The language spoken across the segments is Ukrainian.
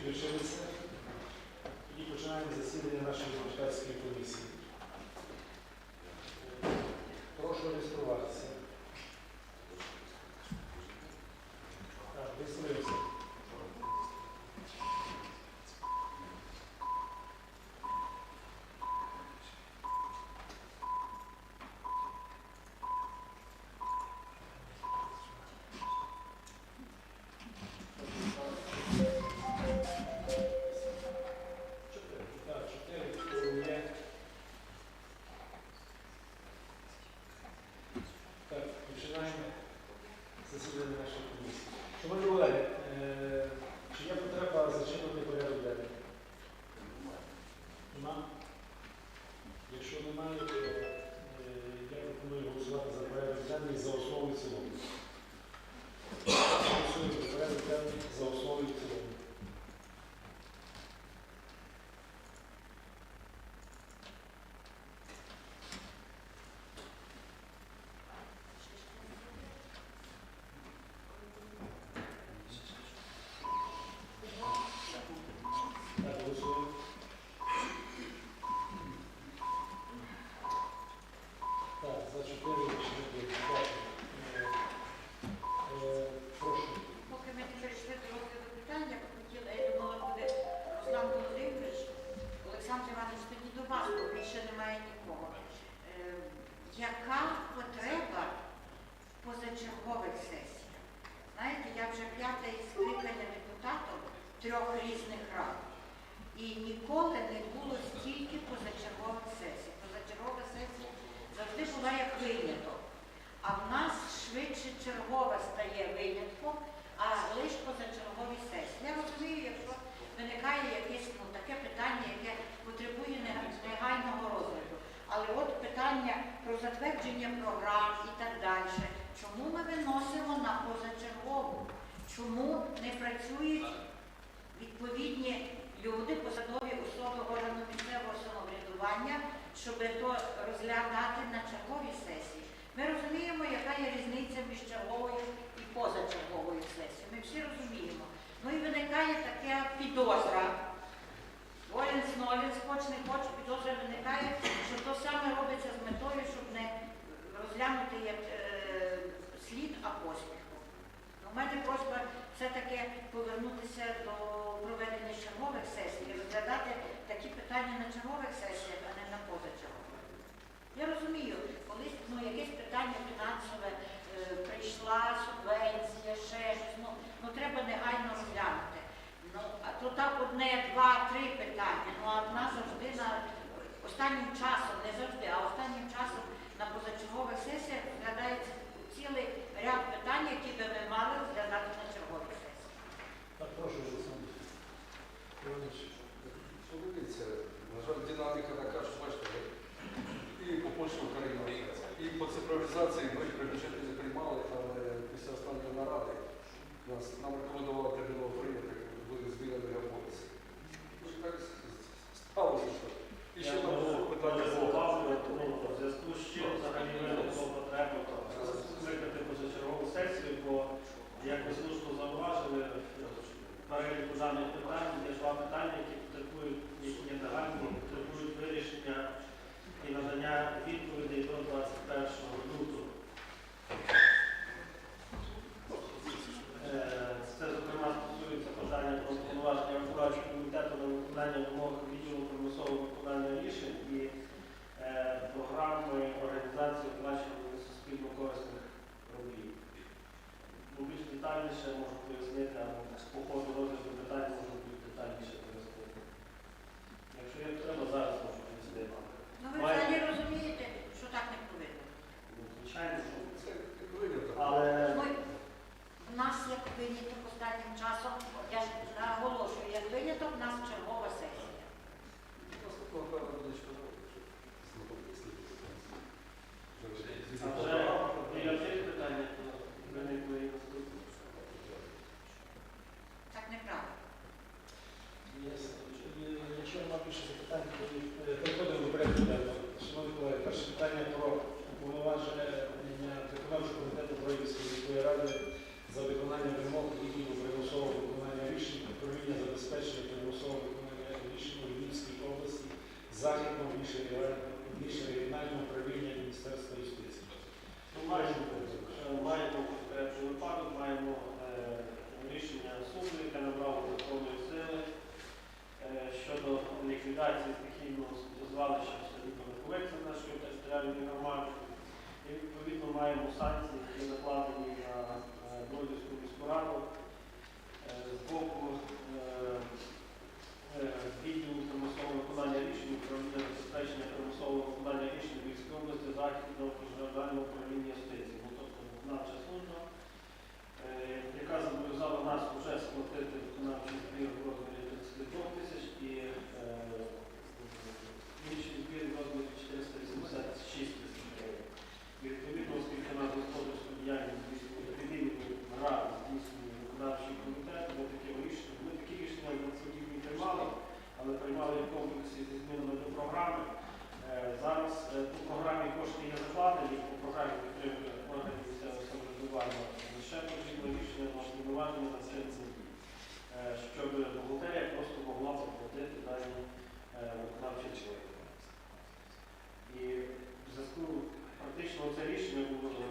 включилися і починаємо засідання нашої депутатської комісії. Трьох різних рад. І ніколи не було стільки позачергових сесій. Позачергова сесія завжди була як виняток. А в нас швидше чергова стає винятком, а лише позачергові сесії. Я розумію, якщо виникає якесь ну, таке питання, яке потребує негайного розгляду. Але от питання про затвердження програм і так далі. Чому ми виносимо на позачергову? Чому не працюють відповідні люди, посадові особи органу місцевого самоврядування, щоб то розглядати на черговій сесії? Ми розуміємо, яка є різниця між черговою і позачерговою сесією. Ми всі розуміємо. Ну і виникає така підозра. Воленс, Ноленс, хоч не хоч, підозра виникає, що то саме робиться з метою, щоб не розглянути як е, слід, а поспіху. Ну, У мене просьба все-таки повернутися до проведення чергових сесій розглядати такі питання на чергових сесіях, а не на позачергових. Я розумію, колись ну, якесь питання фінансове, е, прийшла субвенція, ще щось, ну, ну треба негайно розглянути. Ну, а то так одне, два, три питання. Ну, а нас завжди на останнім часом, не завжди, а останнім часом на позачергових сесіях розглядається цілий ряд питань, які би ми мали розглядати на. Так, прошу, Олександр. Іванович. Ну, на жаль, динаміка така, що бачите, і по Польщі Україна, і по цифровізації ми при бюджеті не приймали, але після останньої наради нас нам рекомендували терміново прийняти, були зміни геополіси. Ну, і так сталося, що. І ще там було питання було. У зв'язку з чим взагалі виникло потребу викликати позачергову сесію, бо як ви слушно зауважили, в переліку даних питань є два питання, які потребують, які є нагальні, потребують вирішення і надання відповідей до 21 лютого. Е, Це, зокрема, стосується бажання про повноваження виконавчого комітету на виконання вимог відділу примусового виконання рішень і е, програми організації оплачування суспільно корисних робіт. Ну, більш детальніше можу пояснити, або по ходу розгляду питань можу більш детальніше пояснити. Якщо є треба, зараз можу пояснити. Ну ви Має- взагалі розумієте, що так не повинно. Ну, Звичайно, що Це як виняток. але Ми, в нас як останнім часом, я наголошую, як виняток, нас чергова science щоб бухгалтерія просто могла проплатити дані е, виконавчі члени. І в зв'язку практично це рішення було е,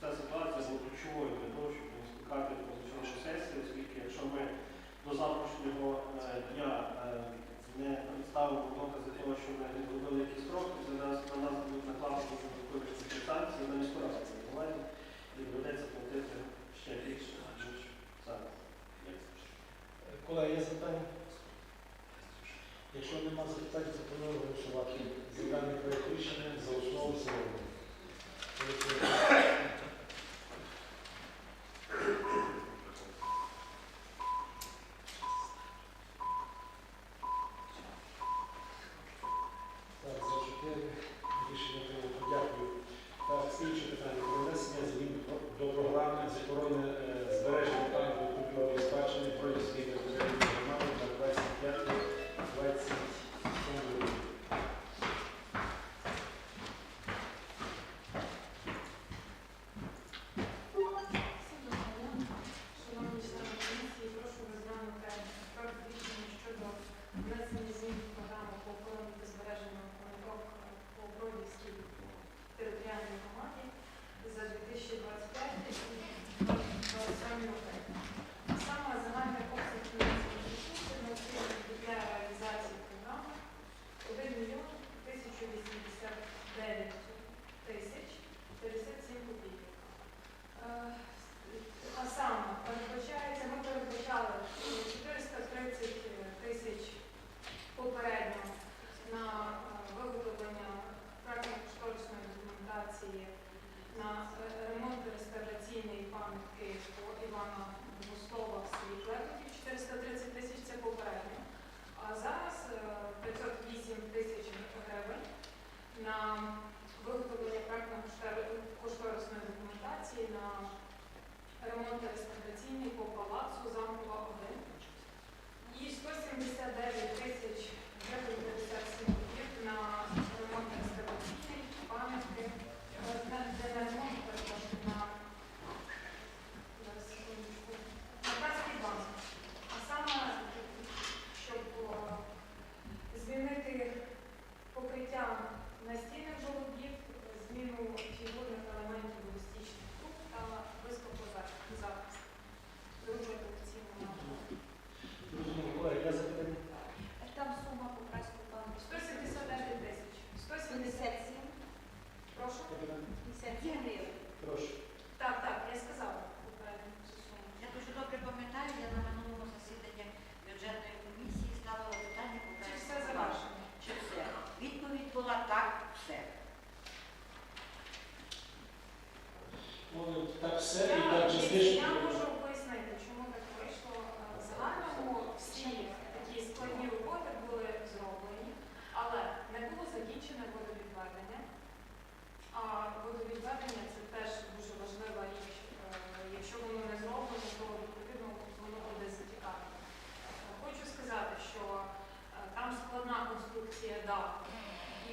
ця ситуація була ключовою для того, щоб не скликати позачергову сесію, оскільки якщо ми до завтрашнього е, дня е, не представимо докази того, що ми не зробили якісь строки, то на нас будуть накладені додаткові санкції на міську раду і доведеться платити ще більше. Колеги, є запитання? Якщо нема запитань, пропоную голосувати за даний проект рішення за основу цілому. дав.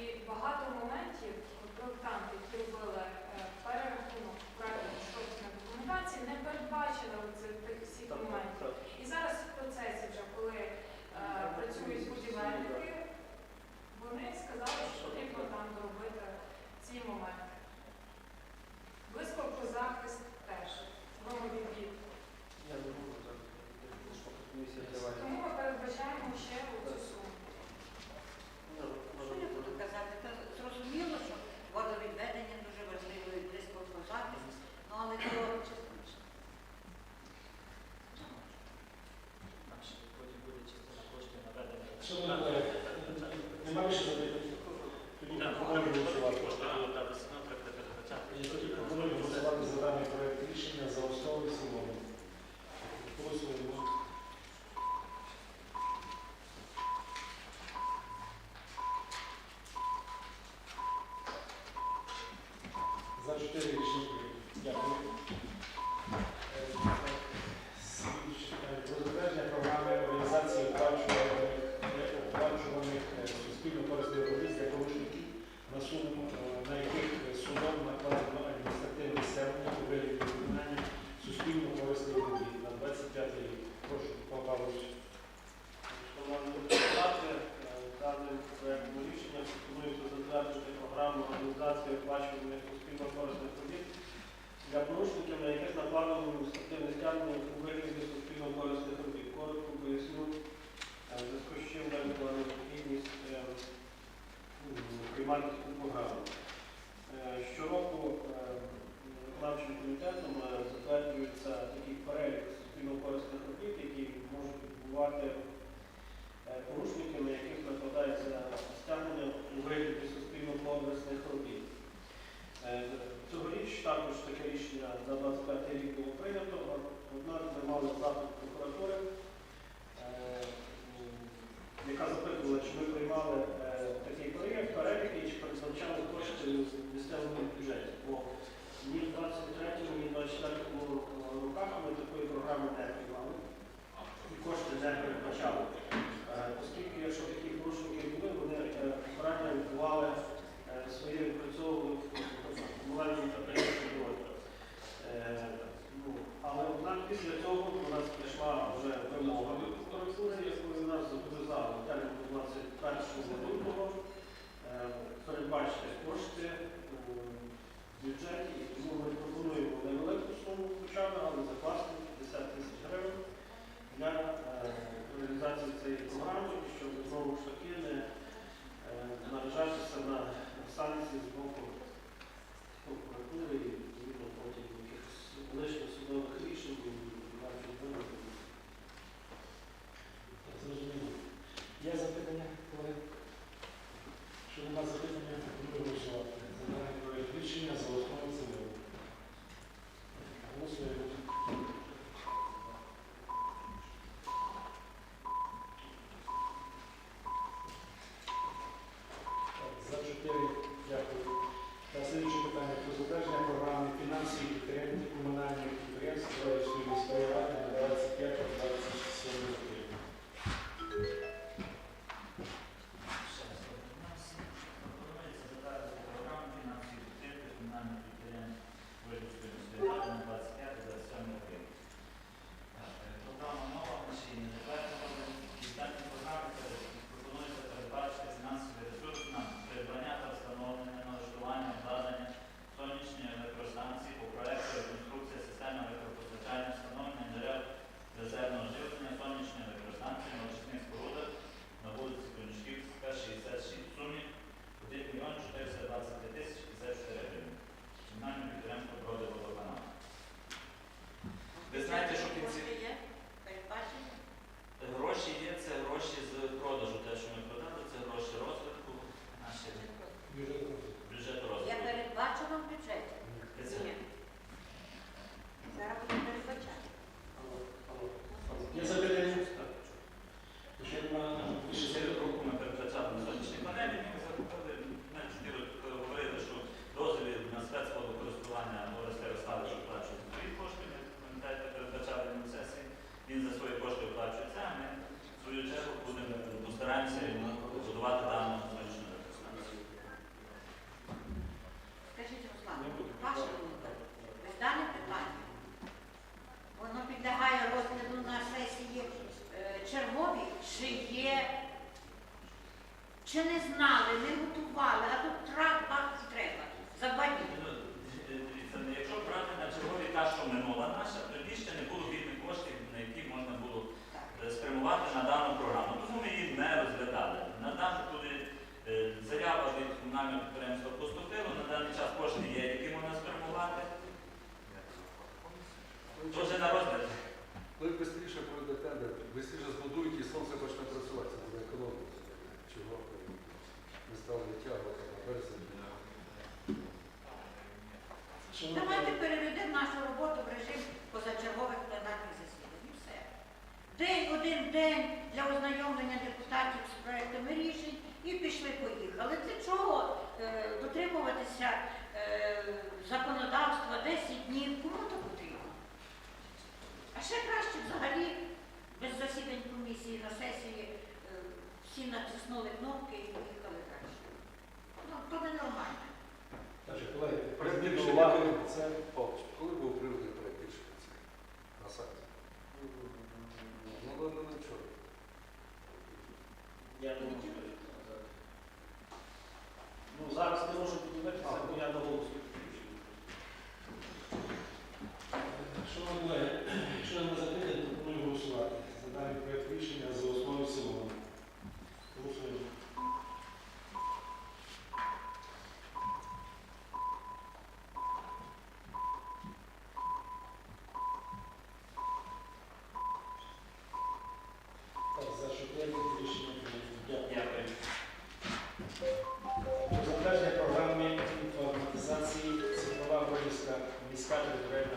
І багато моментів проектанти, які робили е, перерахунок проєкту на документації, не передбачили тих всіх моментів. І зараз в процесі, вже коли е, працюють будівельники, вони сказали, що потрібно там доробити ці моменти. співвартісну програму. Е, щороку е, виконавчим комітетом е, затверджується такий перелік суспільно-корисних робіт, які можуть бувати порушниками, яких накладається стягнення у вигляді суспільно-корисних робіт. Цьогоріч також таке рішення за 25 рік було прийнято, однак ми мали запит прокуратури, яка запитувала, чи ми приймали. місцевому бюджеті. Бо ні в 23-му, ні в 24-му роках ми такої програми не приймали і кошти не передбачали. Е, оскільки, якщо такі порушники були, вони попередньо відбували е, своє відпрацьовування комунальні та приємні дороги. Е, ну, але однак після цього у нас прийшла. сьогоднішньої міської ради на 25 Manasha Piątego programie informatyzacji cyfrowa wojska Miejska Terytorialna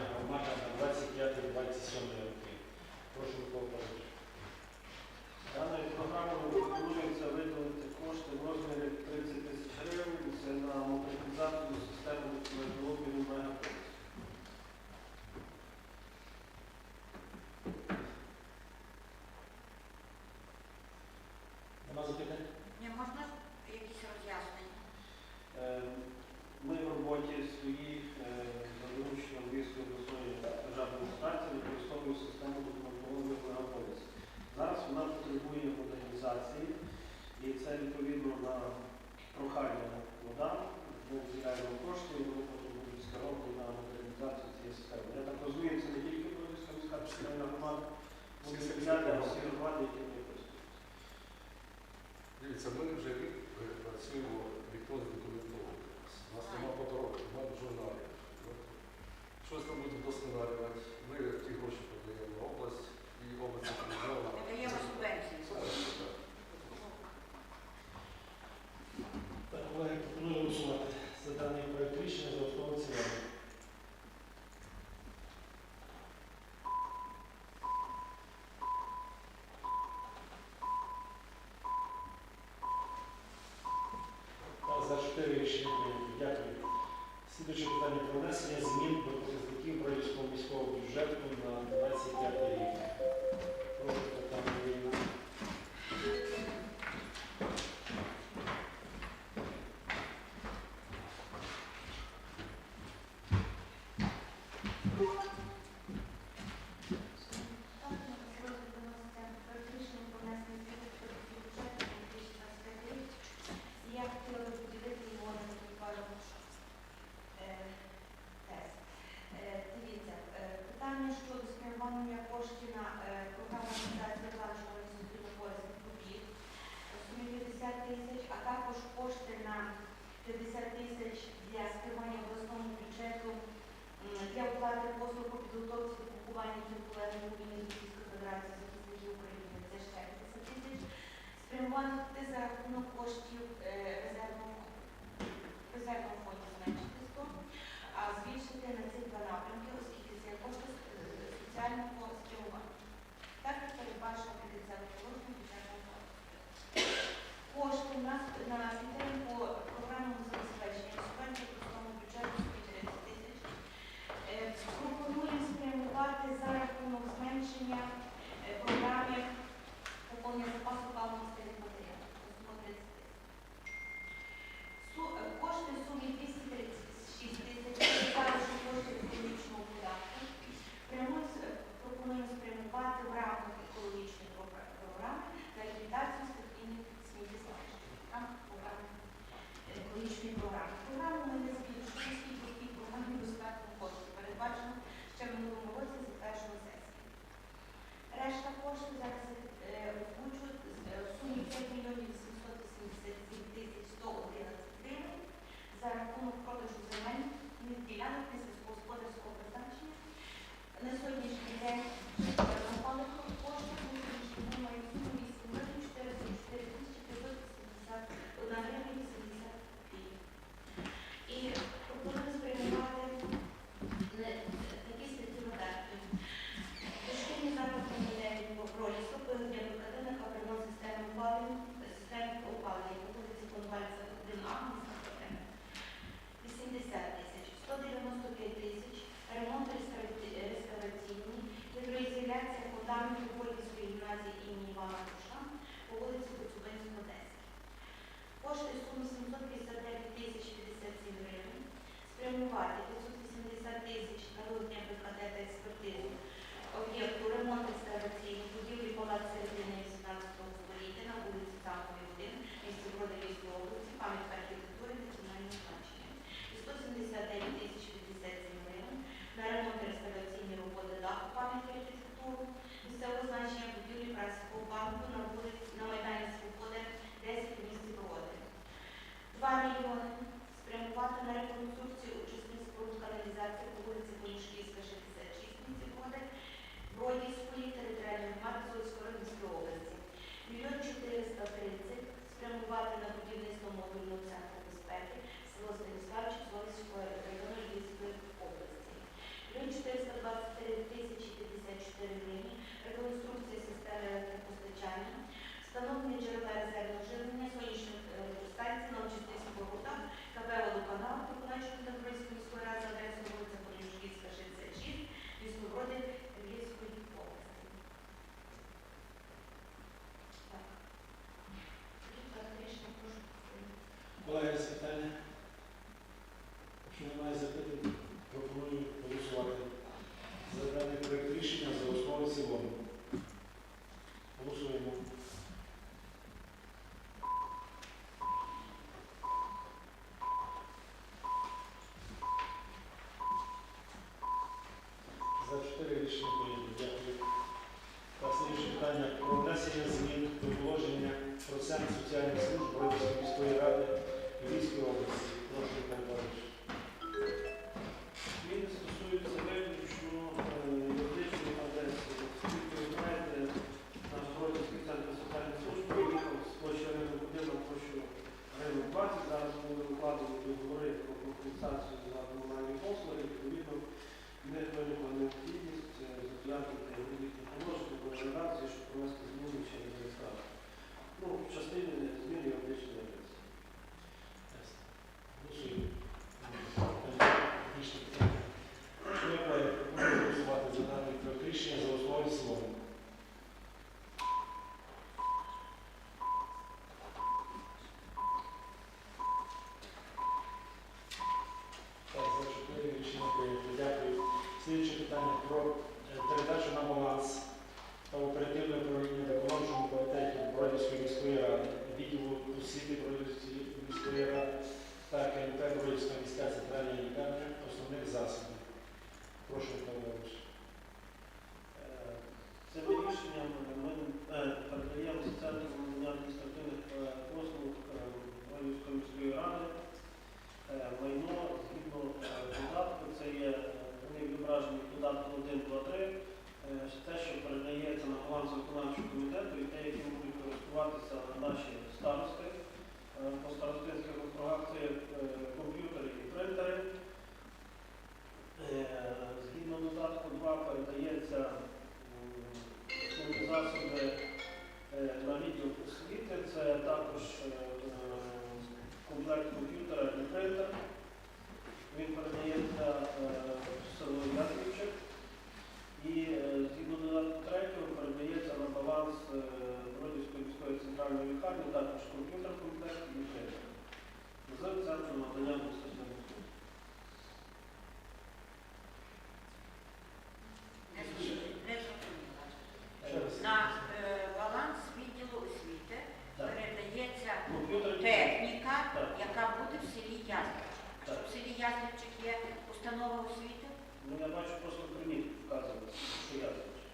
установа освіти? Ну, я бачу, просто примір вказано, що я зачу.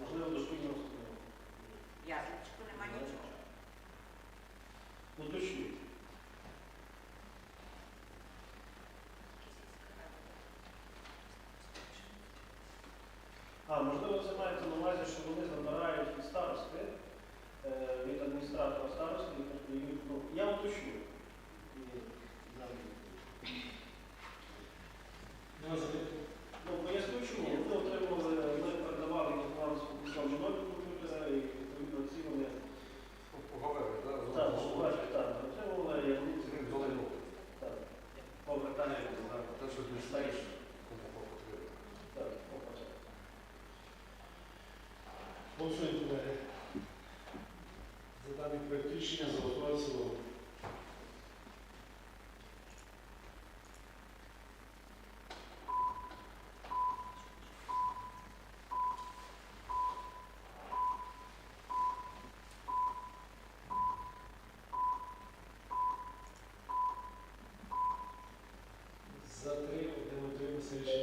Можливо, дошкільні установи. Ясно. Cristina Zofoso Затримав, демонтуємо свій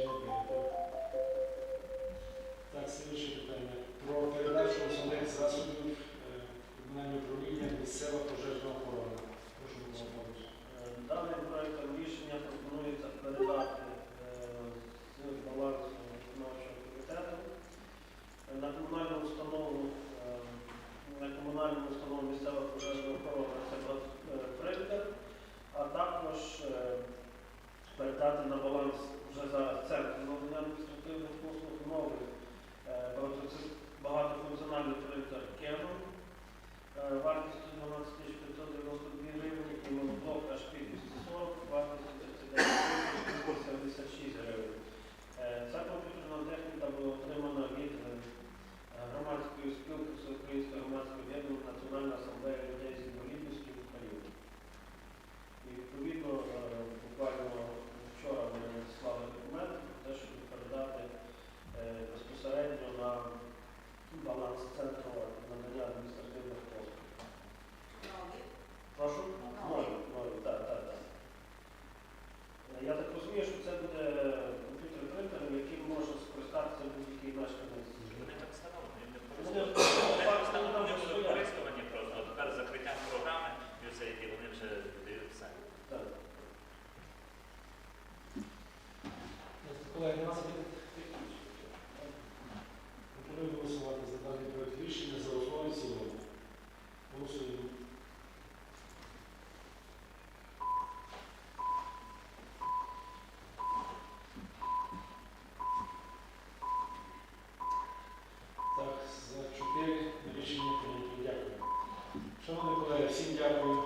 всім дякую.